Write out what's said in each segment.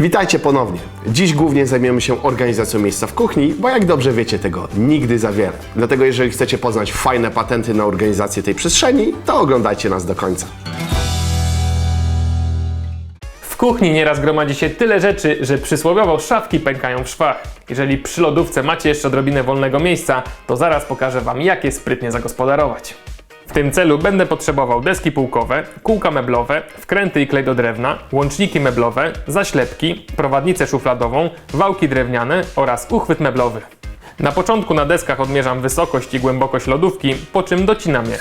Witajcie ponownie. Dziś głównie zajmiemy się organizacją miejsca w kuchni, bo jak dobrze wiecie, tego nigdy za wiele. Dlatego jeżeli chcecie poznać fajne patenty na organizację tej przestrzeni, to oglądajcie nas do końca. W kuchni nieraz gromadzi się tyle rzeczy, że przysłowiowo szafki pękają w szwach. Jeżeli przy lodówce macie jeszcze odrobinę wolnego miejsca, to zaraz pokażę Wam, jak je sprytnie zagospodarować. W tym celu będę potrzebował deski półkowe, kółka meblowe, wkręty i klej do drewna, łączniki meblowe, zaślepki, prowadnicę szufladową, wałki drewniane oraz uchwyt meblowy. Na początku na deskach odmierzam wysokość i głębokość lodówki, po czym docinam je.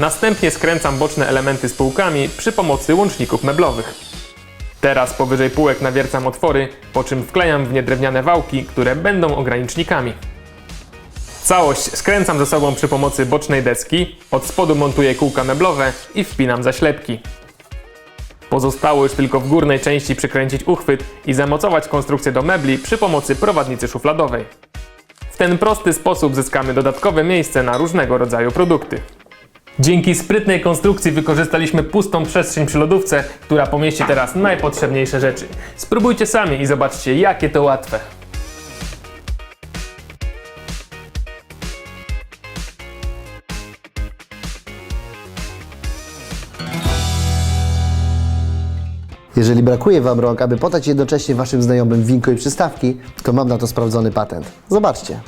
Następnie skręcam boczne elementy z półkami przy pomocy łączników meblowych. Teraz powyżej półek nawiercam otwory, po czym wklejam w nie drewniane wałki, które będą ogranicznikami. Całość skręcam ze sobą przy pomocy bocznej deski, od spodu montuję kółka meblowe i wpinam zaślepki. Pozostało już tylko w górnej części przykręcić uchwyt i zamocować konstrukcję do mebli przy pomocy prowadnicy szufladowej. W ten prosty sposób zyskamy dodatkowe miejsce na różnego rodzaju produkty. Dzięki sprytnej konstrukcji wykorzystaliśmy pustą przestrzeń przy lodówce, która pomieści teraz najpotrzebniejsze rzeczy. Spróbujcie sami i zobaczcie, jakie to łatwe. Jeżeli brakuje Wam rąk, aby podać jednocześnie Waszym znajomym winko i przystawki, to mam na to sprawdzony patent. Zobaczcie.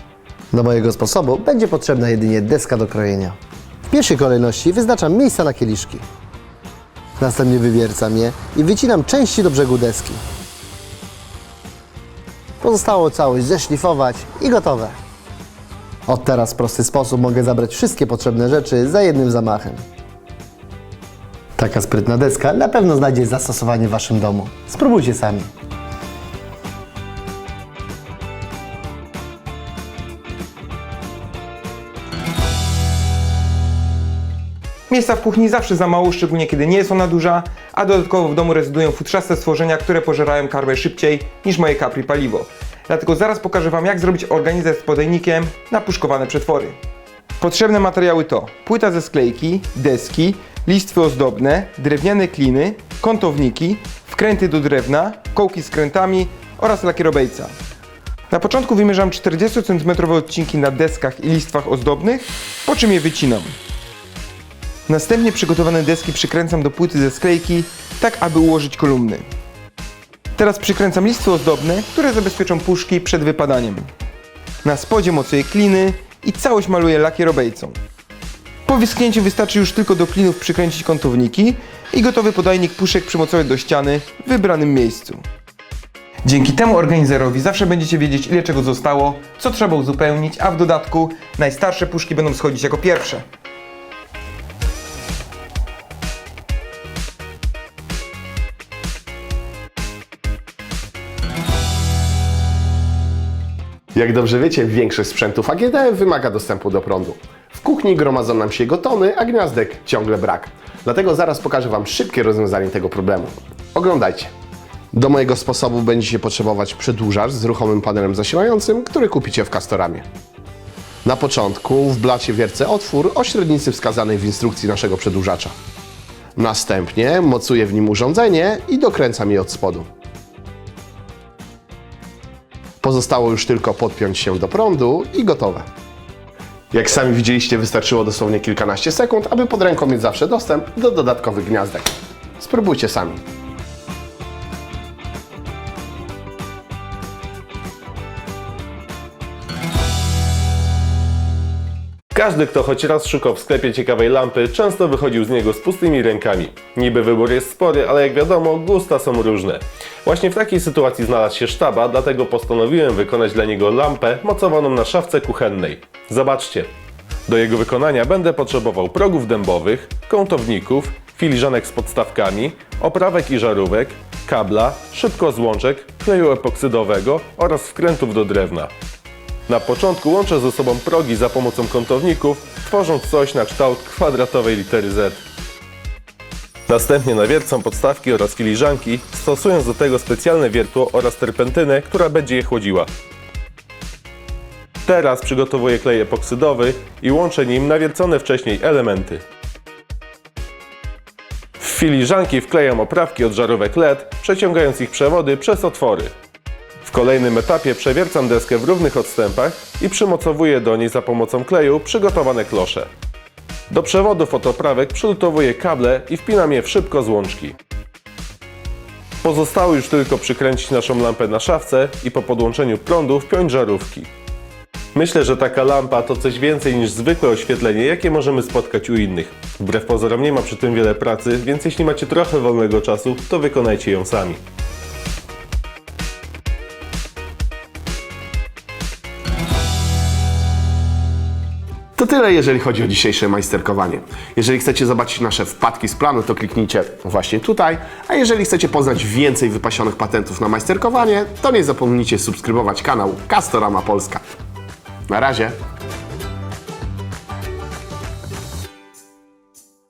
Do mojego sposobu będzie potrzebna jedynie deska do krojenia. W pierwszej kolejności wyznaczam miejsca na kieliszki. Następnie wywiercam je i wycinam części do brzegu deski. Pozostało całość zeszlifować i gotowe. Od teraz w prosty sposób mogę zabrać wszystkie potrzebne rzeczy za jednym zamachem. Taka sprytna deska na pewno znajdzie zastosowanie w Waszym domu. Spróbujcie sami. Miejsca w kuchni zawsze za mało, szczególnie kiedy nie jest ona duża, a dodatkowo w domu rezydują futrzaste stworzenia, które pożerają karmę szybciej niż moje kapri paliwo. Dlatego zaraz pokażę Wam jak zrobić organizm z podajnikiem na puszkowane przetwory. Potrzebne materiały to płyta ze sklejki, deski, listwy ozdobne, drewniane kliny, kątowniki, wkręty do drewna, kołki z krętami oraz lakierobejca. Na początku wymierzam 40 cm odcinki na deskach i listwach ozdobnych, po czym je wycinam. Następnie przygotowane deski przykręcam do płyty ze sklejki, tak aby ułożyć kolumny. Teraz przykręcam listwy ozdobne, które zabezpieczą puszki przed wypadaniem. Na spodzie mocuję kliny i całość maluję lakierobejcą. Po wyschnięciu wystarczy już tylko do klinów przykręcić kątowniki i gotowy podajnik puszek przymocować do ściany w wybranym miejscu. Dzięki temu organizerowi zawsze będziecie wiedzieć ile czego zostało, co trzeba uzupełnić, a w dodatku najstarsze puszki będą schodzić jako pierwsze. Jak dobrze wiecie, większość sprzętów AGD wymaga dostępu do prądu. Kuchni gromadzą nam się jego tony, a gniazdek ciągle brak. Dlatego zaraz pokażę Wam szybkie rozwiązanie tego problemu. Oglądajcie. Do mojego sposobu będziecie potrzebować przedłużacz z ruchomym panelem zasilającym, który kupicie w Castoramie. Na początku w blacie wiercę otwór o średnicy wskazanej w instrukcji naszego przedłużacza. Następnie mocuję w nim urządzenie i dokręcam je od spodu. Pozostało już tylko podpiąć się do prądu i gotowe. Jak sami widzieliście, wystarczyło dosłownie kilkanaście sekund, aby pod ręką mieć zawsze dostęp do dodatkowych gniazdek. Spróbujcie sami. Każdy, kto choć raz szukał w sklepie ciekawej lampy, często wychodził z niego z pustymi rękami. Niby wybór jest spory, ale jak wiadomo, gusta są różne. Właśnie w takiej sytuacji znalazł się sztaba, dlatego postanowiłem wykonać dla niego lampę mocowaną na szafce kuchennej. Zobaczcie. Do jego wykonania będę potrzebował progów dębowych, kątowników, filiżanek z podstawkami, oprawek i żarówek, kabla, szybkozłączek, kleju epoksydowego oraz wkrętów do drewna. Na początku łączę ze sobą progi za pomocą kątowników, tworząc coś na kształt kwadratowej litery Z. Następnie nawiercam podstawki oraz filiżanki, stosując do tego specjalne wiertło oraz terpentynę, która będzie je chłodziła. Teraz przygotowuję klej epoksydowy i łączę nim nawiercone wcześniej elementy. W filiżanki wklejam oprawki od żarówek LED, przeciągając ich przewody przez otwory. Kolejnym etapie przewiercam deskę w równych odstępach i przymocowuję do niej za pomocą kleju przygotowane klosze. Do przewodów od oprawek przylutowuję kable i wpinam je w szybko z łączki. Pozostało już tylko przykręcić naszą lampę na szafce i po podłączeniu prądu wpiąć żarówki. Myślę, że taka lampa to coś więcej niż zwykłe oświetlenie, jakie możemy spotkać u innych. Wbrew pozorom nie ma przy tym wiele pracy, więc jeśli macie trochę wolnego czasu, to wykonajcie ją sami. To tyle, jeżeli chodzi o dzisiejsze majsterkowanie. Jeżeli chcecie zobaczyć nasze wpadki z planu, to kliknijcie właśnie tutaj. A jeżeli chcecie poznać więcej wypasionych patentów na majsterkowanie, to nie zapomnijcie subskrybować kanał Castorama Polska. Na razie!